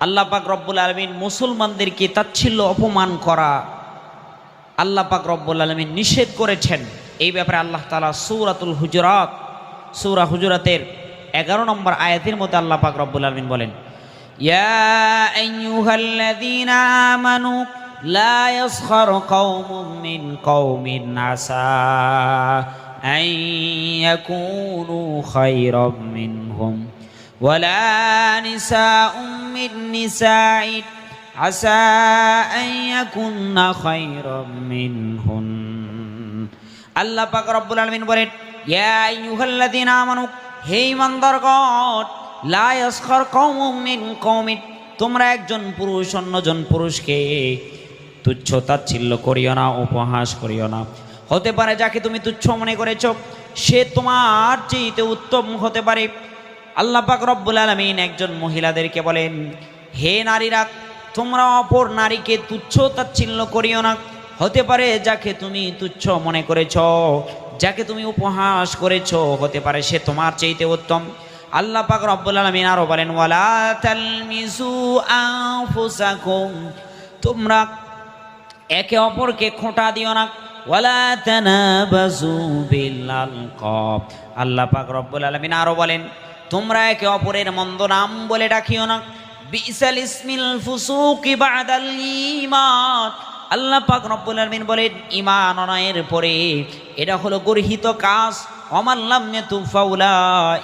আল্লাহ পাক রব্বুল আলমিন মুসলমানদেরকে তাচ্ছিল্য অপমান করা আল্লাহ পাক রব্বুল আলমিন নিষেধ করেছেন এই ব্যাপারে আল্লাহ তালা সৌরাতুল হুজরাত সৌরা হুজরাতের এগারো নম্বর আয়াতের মধ্যে আল্লাহ পাক রব্বুল আলমিন বলেন يا أيها الذين آمنوا لا يسخر قوم من قوم عسى أن يكونوا خيرا منهم ولا نساء من نساء عسى أن يكن خيرا منهن আল্লাহ পাক রব্বুল আলামিন বলেন ইয়া আইয়ুহাল্লাযীনা আমানু হে ইমানদারগণ লা ইয়াসখার কওমুম মিন কওমিন তোমরা একজন পুরুষ অন্যজন পুরুষকে তুচ্ছ তাচ্ছিল্য করিও না উপহাস করিও না হতে পারে যাকে তুমি তুচ্ছ মনে করেছ সে তোমার চেয়েতে উত্তম হতে পারে আল্লাহ পাক রব্বুল আলামিন একজন মহিলাদেরকে বলেন, হে নারীরা, তোমরা অপর নারীকে তুচ্ছ তাচ্ছিল্য করিও না। হতে পারে যাকে তুমি তুচ্ছ মনে করেছ, যাকে তুমি উপহাস করেছ, হতে পারে সে তোমার চাইতে উত্তম। আল্লাহ পাক রব্বুল আলামিন আরও বলেন তোমরা একে অপরকে খোঁটা দিও না। ওয়ালা আল্লাহ পাক রব্বুল আলামিন আরও বলেন তোমরা একে অপরের মন্দ নাম বলে ডাকিও না। বিসাল ইসমিল ফুসুকি বাদাল ইমান আল্লাহ পাক রব্বুল আলামিন বলেন, ঈমান অনায়ের পরে এটা হলো গর্হিত কাজ। অমাল্লাম তুফাউলা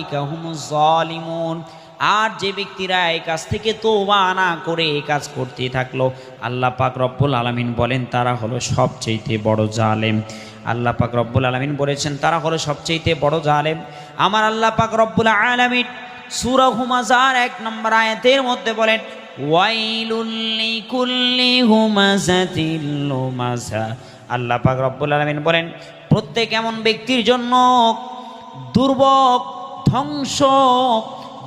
ইকা হুমুজ জালিমুন। আর যে ব্যক্তিরা এই কাজ থেকে তোবা না করে এই কাজ করতে থাকল, আল্লাহ পাক রব্বুল আলমিন বলেন, তারা হলো সবচেয়েতে বড় জালেম। আল্লাহ পাক রব্বুল আলমিন বলেছেন, তারা হলো সবচেয়েতে বড় জালেম। আমার আল্লাহ পাক রব্বুল আলমিন সুরা হুমাজার এক নম্বর আয়াতের মধ্যে বলেন আল্লাহ পাক রব্বুল আলমিন বলেন, প্রত্যেক এমন ব্যক্তির জন্য দুর্ভোগ, ধ্বংস,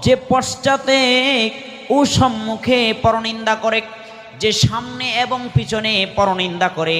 যে পশ্চাতে ও সম্মুখে পরনিন্দা করে, যে সামনে এবং পিছনে পরনিন্দা করে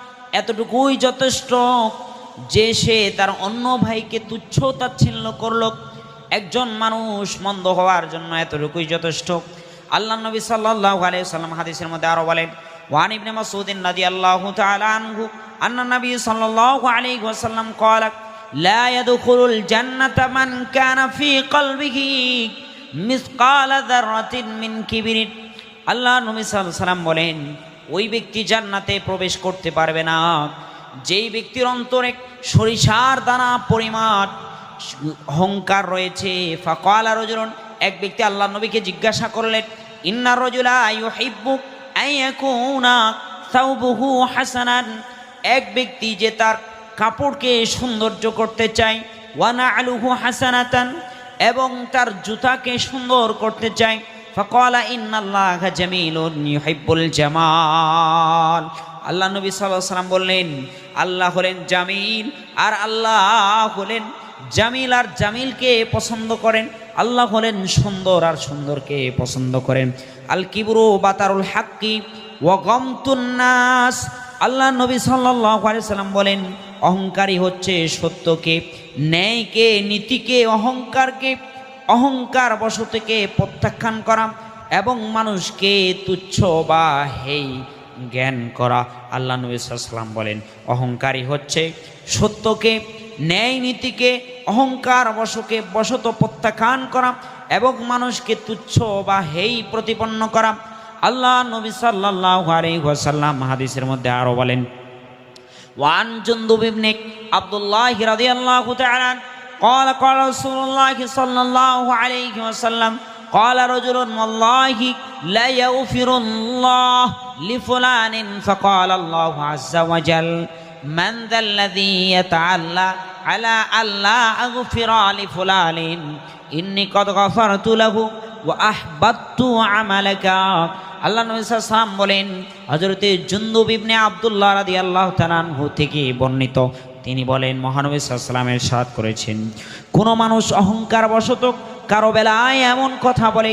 এতটুকুই যথেষ্ট যে সে তার অন্য ভাইকে তুচ্ছ তাচ্ছিল্য করলো একজন মানুষ মন্দ হওয়ার জন্য এতটুকুই যথেষ্ট আল্লাহ নবী সাল্লাল্লাহু আলাইহি সাল্লাম হাদিসের মধ্যে আরো বলেন ওয়ান ইবনে মাসউদিন রাদিয়াল্লাহু তাআলা আনহু আন্না নবী সাল্লাল্লাহু আলাইহি ওয়াসাল্লাম قال لا يدخل الجنة من كان في قلبه مثقال ذرة من كبر আল্লাহ নবী সাল্লাল্লাহু আলাইহি সাল্লাম বলেন ওই ব্যক্তি জান্নাতে প্রবেশ করতে পারবে না। যেই ব্যক্তির অন্তরে সরিষার দানা পরিমাণ অহংকার রয়েছে, ফাকালা রজুলন, এক ব্যক্তি আল্লাহ নবীকে জিজ্ঞাসা করলেন, ইন্না রজুলা ইউহিব্বু আইয়াকুনা সাউবুহু হাসানান। এক ব্যক্তি যে তার কাপড়কে সৌন্দর্য করতে চায় ওয়ানা আলুহু হাসানাতান, এবং তার জুতাকে সুন্দর করতে চায় ফকালা ইন্নাল্লাহ জামিলুন ইউহিব্বুল জামাল। আল্লাহ নবী সাল্লাল্লাহু আলাইহি সাল্লাম বললেন, আল্লাহ হলেন জামিল আর আল্লাহ হলেন জামিল আর জামিলকে পছন্দ করেন। আল্লাহ হলেন সুন্দর আর সুন্দরকে পছন্দ করেন। আল কিবরু বাতারুল হাক্কি নাস। আল্লাহ নবী সাল্লাল্লাহু আলাইহি সাল্লাম বলেন, অহংকারী হচ্ছে সত্যকে, ন্যায়কে, নীতিকে, অহংকারকে অহংকার বশ থেকে প্রত্যাখ্যান করা এবং মানুষকে তুচ্ছ বা হেই জ্ঞান করা। আল্লাহ নবীলাম বলেন অহংকারী হচ্ছে সত্যকে, ন্যায় নীতিকে, অহংকার বশকে বশত প্রত্যাখ্যান করা এবং মানুষকে তুচ্ছ বা হেই প্রতিপন্ন করা। আল্লাহ নবী সাল্লাহ আলী হাদিসের মধ্যে আরও বলেন, ওয়ান জুন্দুবিবনিক আবদুল্লাহ হিরাদি আল্লাহ رضي الله تعالى عنه قال قال رسول الله صلى الله عليه وسلم قال رجل والله لا يغفر الله لفلان فقال الله عز وجل من ذا الذي يتعلى على ألا أغفر لفلان إني قد غفرت له وأحبطت عملك আল্লাহ নবী সাল্লাম বলেন হজরতে জুন্দুব ইবনে আব্দুল্লাহ রাদি আল্লাহ তালানহু থেকে বর্ণিত তিনি বলেন, মহানবী সাল্লামের সাথ করেছেন। কোনো মানুষ অহংকার বশত কারও বেলায় এমন কথা বলে,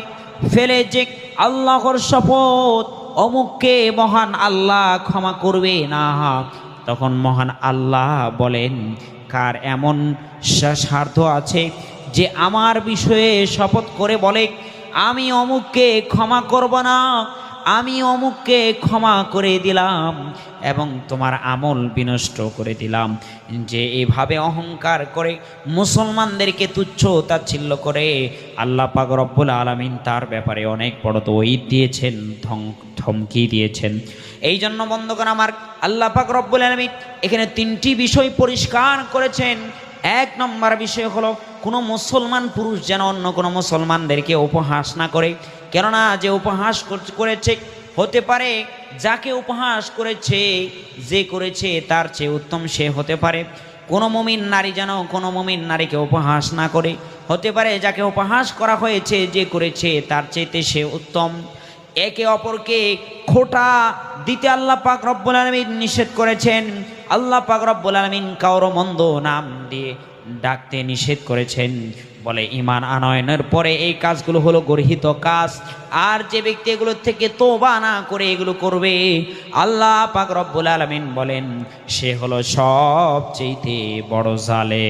ফেলে যে আল্লাহর শপথ অমুককে মহান আল্লাহ ক্ষমা করবে না। তখন মহান আল্লাহ বলেন, কার এমন স্বার্থ আছে যে আমার বিষয়ে শপথ করে বলে, আমি অমুককে ক্ষমা করব না আমি অমুককে ক্ষমা করে দিলাম এবং তোমার আমল বিনষ্ট করে দিলাম। যে এভাবে অহংকার করে মুসলমানদেরকে তুচ্ছ তাচ্ছিল্য করে আল্লাহ পাক রব্বুল আলমিন তার ব্যাপারে অনেক বড় তো ঈদ দিয়েছেন ধম- ধমকি দিয়েছেন। এই জন্য বন্ধুগণ আমার আল্লাহ পাক রব্বুল আলমিন এখানে তিনটি বিষয় পরিষ্কার করেছেন। এক নম্বর বিষয় হলো, কোনো মুসলমান পুরুষ যেন অন্য কোনো মুসলমানদেরকে উপহাস না করে কেননা যে উপহাস কর- করেছে, হতে পারে, যাকে উপহাস করেছে, যে করেছে, তার চেয়ে উত্তম সে হতে পারে। কোনো মমিন নারী যেন কোনো মমিন নারীকে উপহাস না করে। হতে পারে, যাকে উপহাস করা হয়েছে, যে করেছে, তার চেয়েতে সে উত্তম। একে অপরকে খোটা দিতে আল্লাহ পাক রব্বুল আলমিন নিষেধ করেছেন। আল্লাহ পাক রব্বুল আলমিন কারও মন্দ নাম দিয়ে ডাকতে নিষেধ করেছেন। বলে ইমান আনয়নের পরে এই কাজগুলো হলো গর্হিত কাজ। আর যে ব্যক্তি এগুলো থেকে তোবা না করে এগুলো করবে, আল্লাহ পাক রব্বুল আলমিন বলেন, সে হলো সবচেয়ে বড় জালে